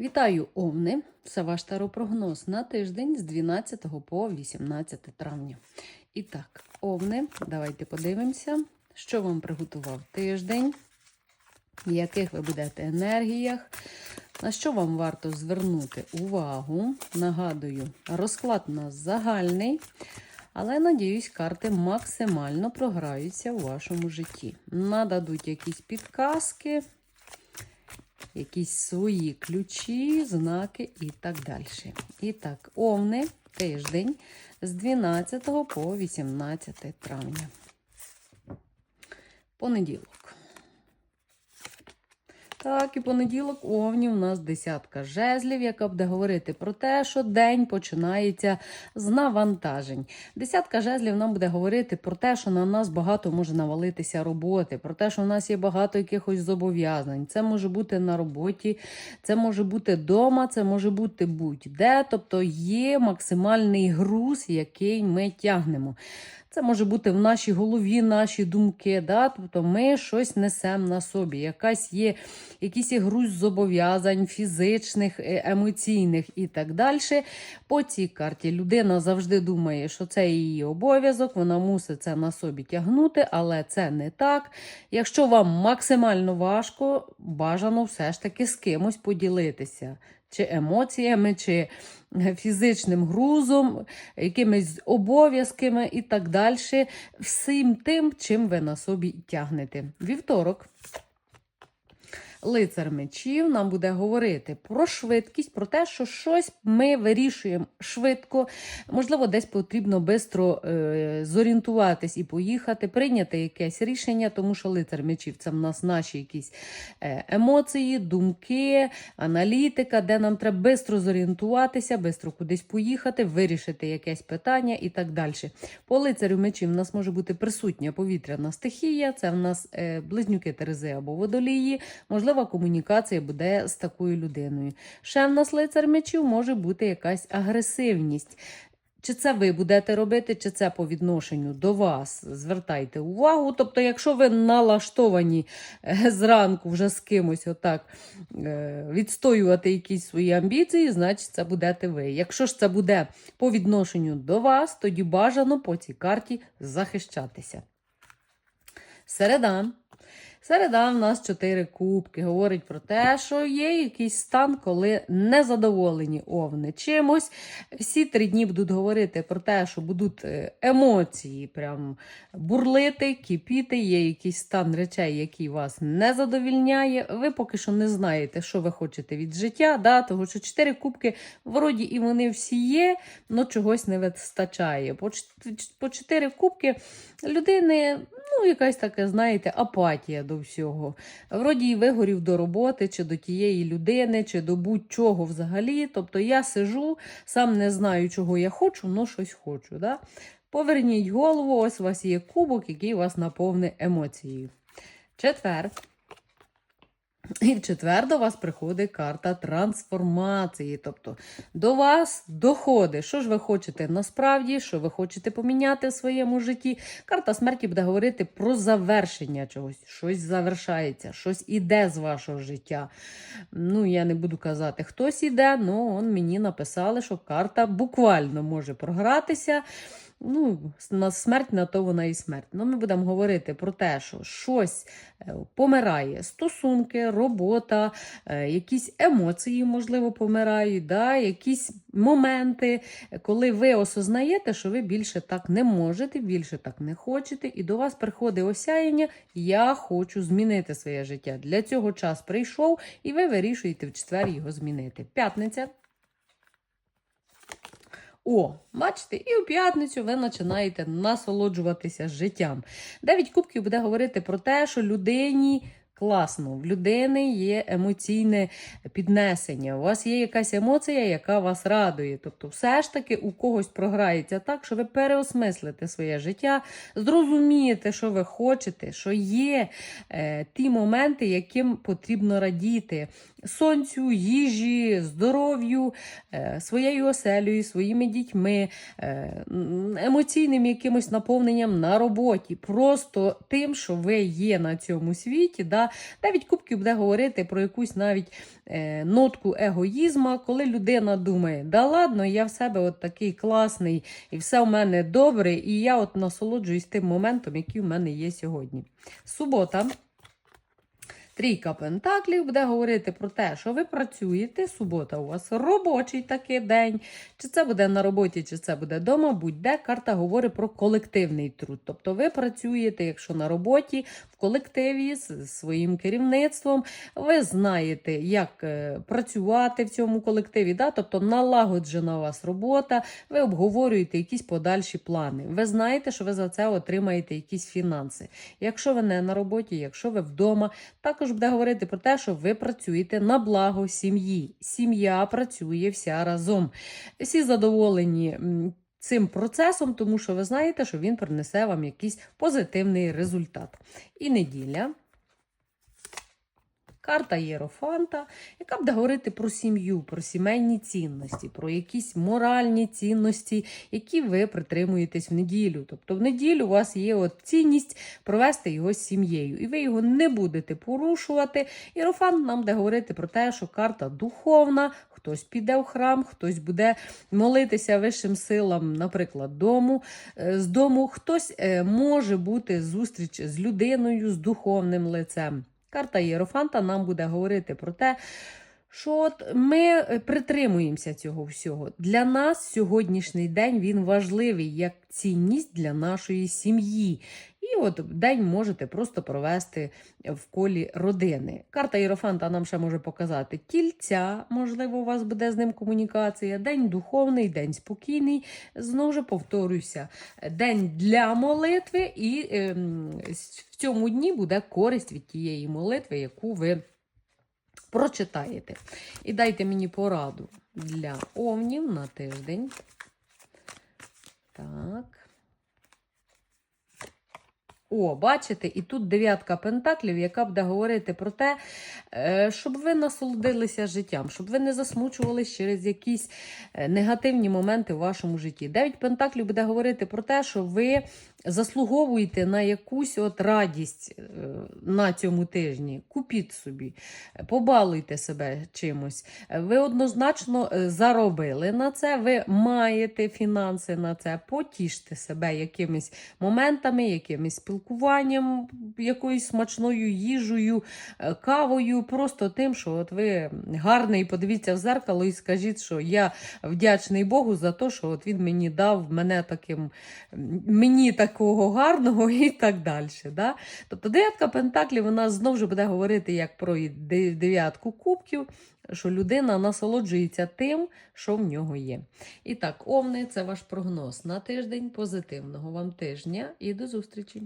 Вітаю, Овни! Це ваш таропрогноз на тиждень з 12 по 18 травня. І так, Овни, давайте подивимося, що вам приготував тиждень, в яких ви будете енергіях, на що вам варто звернути увагу. Нагадую, розклад у нас загальний. Але, надіюсь, карти максимально програються у вашому житті. Нададуть якісь підказки, якісь свої ключі, знаки і так далі. І так, овни тиждень з 12 по 18 травня. Понеділок. Так, і понеділок овні у нас десятка жезлів, яка буде говорити про те, що день починається з навантажень. Десятка жезлів нам буде говорити про те, що на нас багато може навалитися роботи, про те, що в нас є багато якихось зобов'язань. Це може бути на роботі, це може бути вдома, це може бути будь-де. Тобто є максимальний груз, який ми тягнемо. Це може бути в нашій голові наші думки. Да? Тобто ми щось несемо на собі. Якась є, якийсь є груз зобов'язань фізичних, е, емоційних і так далі. По цій карті людина завжди думає, що це її обов'язок, вона мусить це на собі тягнути, але це не так. Якщо вам максимально важко, бажано все ж таки з кимось поділитися. Чи емоціями, чи фізичним грузом, якимись обов'язками і так далі. Всім тим, чим ви на собі тягнете. Вівторок. Лицар мечів нам буде говорити про швидкість, про те, що щось ми вирішуємо швидко. Можливо, десь потрібно швидко е, зорієнтуватись і поїхати, прийняти якесь рішення, тому що лицар мечів це в нас наші якісь е, емоції, думки, аналітика, де нам треба швидко зорієнтуватися, швидко кудись поїхати, вирішити якесь питання і так далі. По лицарю мечів в нас може бути присутня повітряна стихія, це в нас е, близнюки Терези або водолії. Можливо, комунікація буде з такою людиною. Ще в нас лицар мечів може бути якась агресивність. Чи це ви будете робити, чи це по відношенню до вас? Звертайте увагу. Тобто, якщо ви налаштовані е, зранку вже з кимось отак е, відстоювати якісь свої амбіції, значить це будете ви. Якщо ж це буде по відношенню до вас, тоді бажано по цій карті захищатися. Середа. Середа в нас чотири кубки. Говорить про те, що є якийсь стан, коли незадоволені овни чимось. Всі три дні будуть говорити про те, що будуть е, емоції прям бурлити, кипіти. Є якийсь стан речей, який вас не задовільняє. Ви поки що не знаєте, що ви хочете від життя. Да? Тому що чотири кубки, вроді і вони всі є, але чогось не вистачає. По чотири кубки людини, ну, якась така, знаєте, апатія до всього. Вроді і вигорів до роботи, чи до тієї людини, чи до будь-чого взагалі. Тобто я сижу, сам не знаю, чого я хочу, але щось хочу. Да? Поверніть голову, ось у вас є кубок, який вас наповне емоцією. Четвер. І в четвер до вас приходить карта трансформації. Тобто до вас доходить, що ж ви хочете насправді, що ви хочете поміняти в своєму житті. Карта смерті буде говорити про завершення чогось. Щось завершається, щось іде з вашого життя. Ну, я не буду казати, хтось іде, але мені написали, що карта буквально може програтися. Ну, на смерть на то вона і смерть. Ну, ми будемо говорити про те, що щось е, помирає, стосунки, робота, е, якісь емоції, можливо, помирають, да? якісь моменти, коли ви осознаєте, що ви більше так не можете, більше так не хочете, і до вас приходить осяяння, я хочу змінити своє життя. Для цього час прийшов, і ви вирішуєте в четвер його змінити. П'ятниця. О, бачите, і у п'ятницю ви починаєте насолоджуватися життям. Дев'ять кубків буде говорити про те, що людині класно, в людини є емоційне піднесення. У вас є якась емоція, яка вас радує. Тобто, все ж таки у когось програється так, що ви переосмислите своє життя, зрозумієте, що ви хочете, що є е, ті моменти, яким потрібно радіти. Сонцю, їжі, здоров'ю, е, своєю оселею, своїми дітьми, е, емоційним якимось наповненням на роботі, просто тим, що ви є на цьому світі, да? Дев'ять кубків буде говорити про якусь навіть е, нотку егоїзма, коли людина думає, да ладно, я в себе от такий класний, і все в мене добре, і я от насолоджуюсь тим моментом, який в мене є сьогодні. Субота. Трійка пентаклів буде говорити про те, що ви працюєте. Субота у вас робочий такий день. Чи це буде на роботі, чи це буде вдома, будь-де карта говорить про колективний труд. Тобто ви працюєте, якщо на роботі, в колективі з своїм керівництвом, ви знаєте, як е, працювати в цьому колективі. Да? Тобто налагоджена у вас робота, ви обговорюєте якісь подальші плани. Ви знаєте, що ви за це отримаєте якісь фінанси. Якщо ви не на роботі, якщо ви вдома, також буде говорити про те, що ви працюєте на благо сім'ї. Сім'я працює вся разом. Всі задоволені. Цим процесом, тому що ви знаєте, що він принесе вам якийсь позитивний результат. І неділя. Карта Єрофанта, яка буде говорити про сім'ю, про сімейні цінності, про якісь моральні цінності, які ви притримуєтесь в неділю. Тобто в неділю у вас є от цінність провести його з сім'єю, і ви його не будете порушувати. Єрофант нам буде говорити про те, що карта духовна, хтось піде в храм, хтось буде молитися вищим силам, наприклад, дому, е, з дому, хтось е, може бути зустріч з людиною, з духовним лицем. Карта Єрофанта нам буде говорити про те, що от ми притримуємося цього всього. Для нас сьогоднішній день він важливий як цінність для нашої сім'ї. От день можете просто провести в колі родини. Карта Єрофанта нам ще може показати тільця, можливо, у вас буде з ним комунікація. День духовний, день спокійний. Знову ж повторюся, день для молитви, і ем, в цьому дні буде користь від тієї молитви, яку ви прочитаєте. І дайте мені пораду для овнів на тиждень. Так. О, бачите, і тут дев'ятка пентаклів, яка буде говорити про те, е, щоб ви насолодилися життям, щоб ви не засмучувались через якісь е, негативні моменти в вашому житті. Дев'ять пентаклів буде говорити про те, що ви заслуговуєте на якусь от радість е, на цьому тижні. Купіть собі, побалуйте себе чимось. Ви однозначно е, заробили на це, ви маєте фінанси на це, потіште себе якимись моментами, якимись спілкуванням, якоюсь смачною їжею, е, кавою, просто тим, що от ви гарний, подивіться в зеркало і скажіть, що я вдячний Богу за те, що от він мені дав мене таким, мені такого гарного і так далі. Да? Тобто дев'ятка пентаклів вона знову ж буде говорити як про дев'ятку кубків, що людина насолоджується тим, що в нього є. І так, Овни, це ваш прогноз на тиждень. Позитивного вам тижня і до зустрічі!